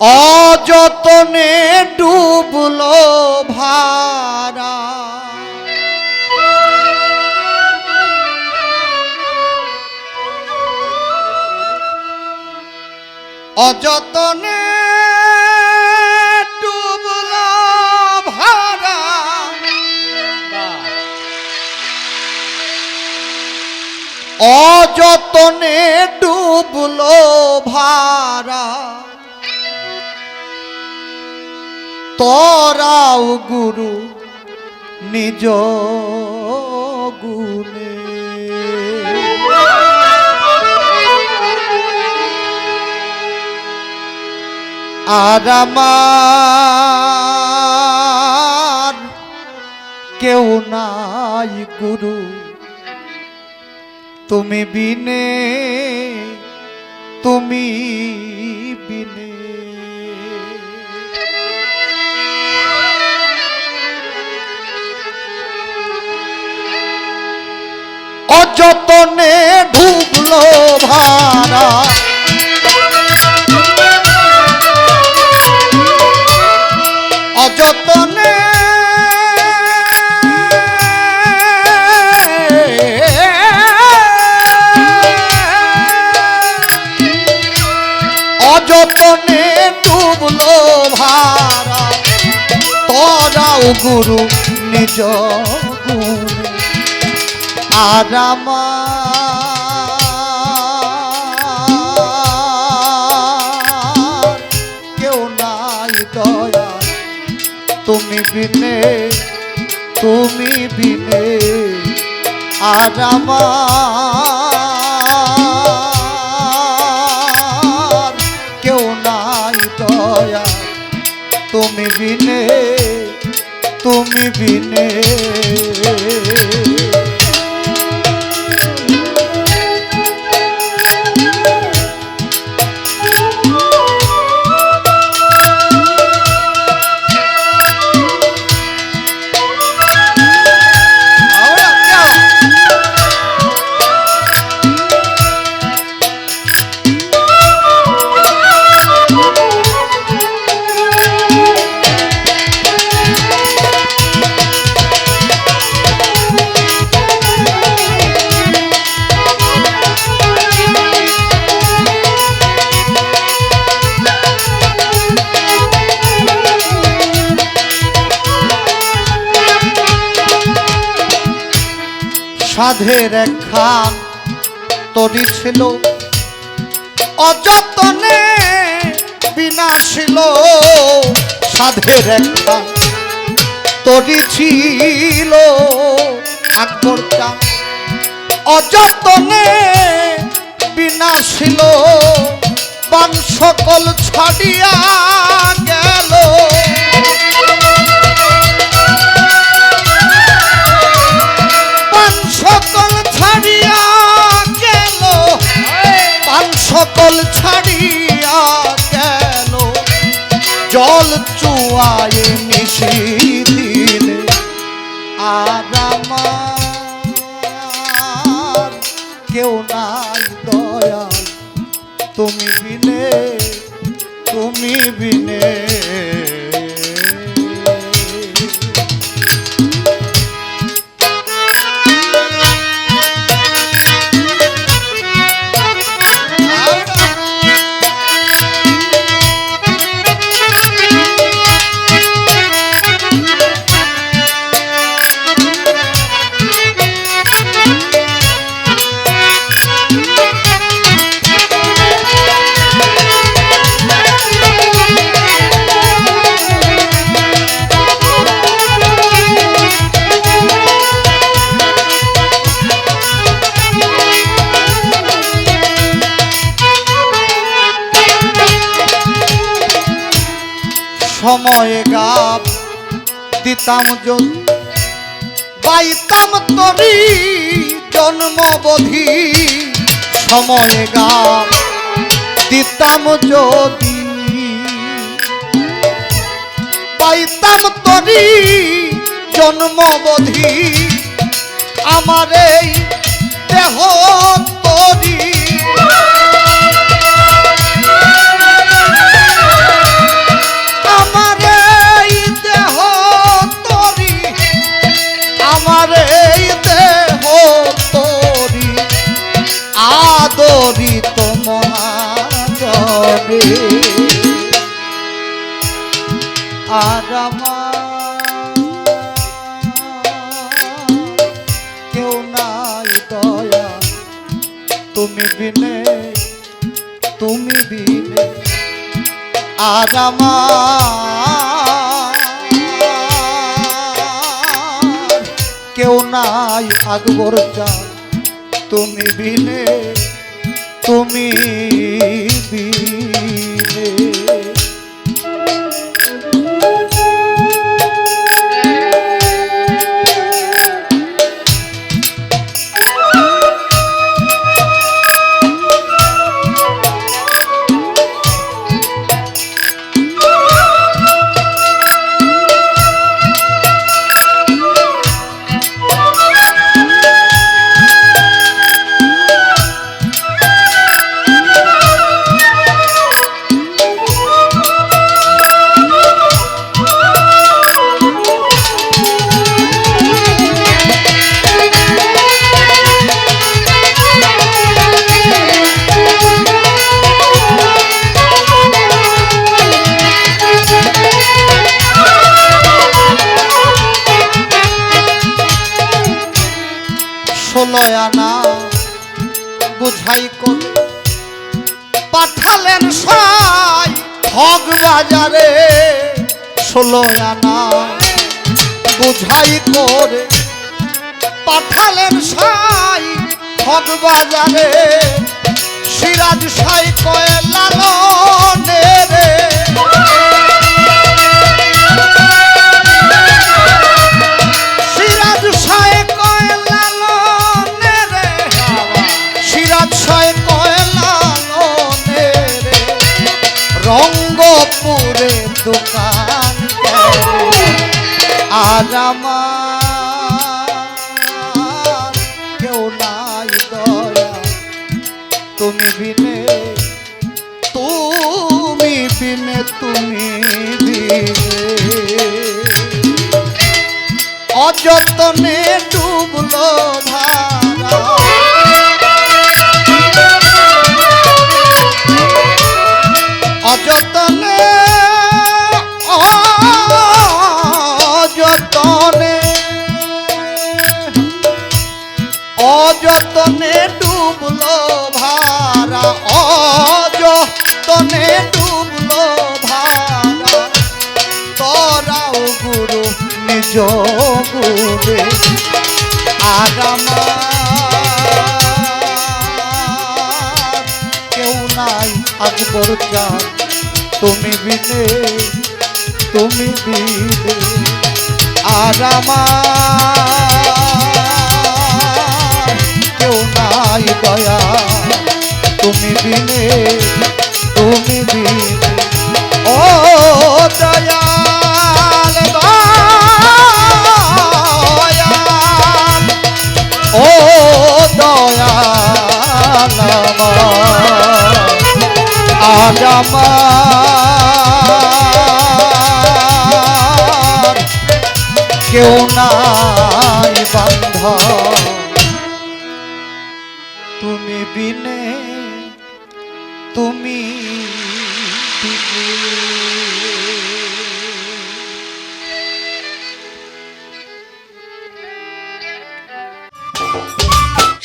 অযতনে ডুবলো ভারা। অযতনে ডুবলো ভারা। অযতনে ডুবলো ভারা। তোরাও গুরু নিজ গুণে। আর আমার কেউ নাই গুরু তুমি বিনে তুমি বিনে। অযতনে ডুবলো ভাড়া। অযতনে অযতনে ডুবলো ভাড়া। তোরাও গুরু নিজ আর কেউ নাই দয়া। তুমি বিনে তুমি বিনে আর কেউ নাই দয়া। তুমি বিনে তুমি বিনে সাধের খান তরি ছিল, অযতনে বিনাশিল সাধের খান তরি ছিল আকবর চা অযতনে বান সকল ছাড়িয়া চুয়ায় মিশি দিলে আর আমার কেউ নাই দয়া তুমি বিনে তুমি বিনে। সময়ে গাপ দিতাম যদি পাইতাম তরি জন্মবধি। সময়ে গাপ দিতাম যদি। পাইতাম তরি জন্মবধি, আমার এই দেহ তরি। বিনে তুমি বিনে আমার কেউ নাই আকবর চা তুমি বিনে তুমি হক বাজারে ষোলো আনা। বুঝাই করে পাঠালেন সাই হক বাজারে সিরাজ সাই কয়ে লালনে রে। দোকান আমার কেউ নাই দয়া। তুমি বিনে তুমি বিনে তুমি অযতনে ডুবলো ধারা নিজ গুরে আর কেউ নাই আকবর চান তুমি বিনে তুমি বিনে আর কেউ নাই দয়া, তুমি বিনে আমার। কেউ নাই বান্ধ তুমি বিনে তুমি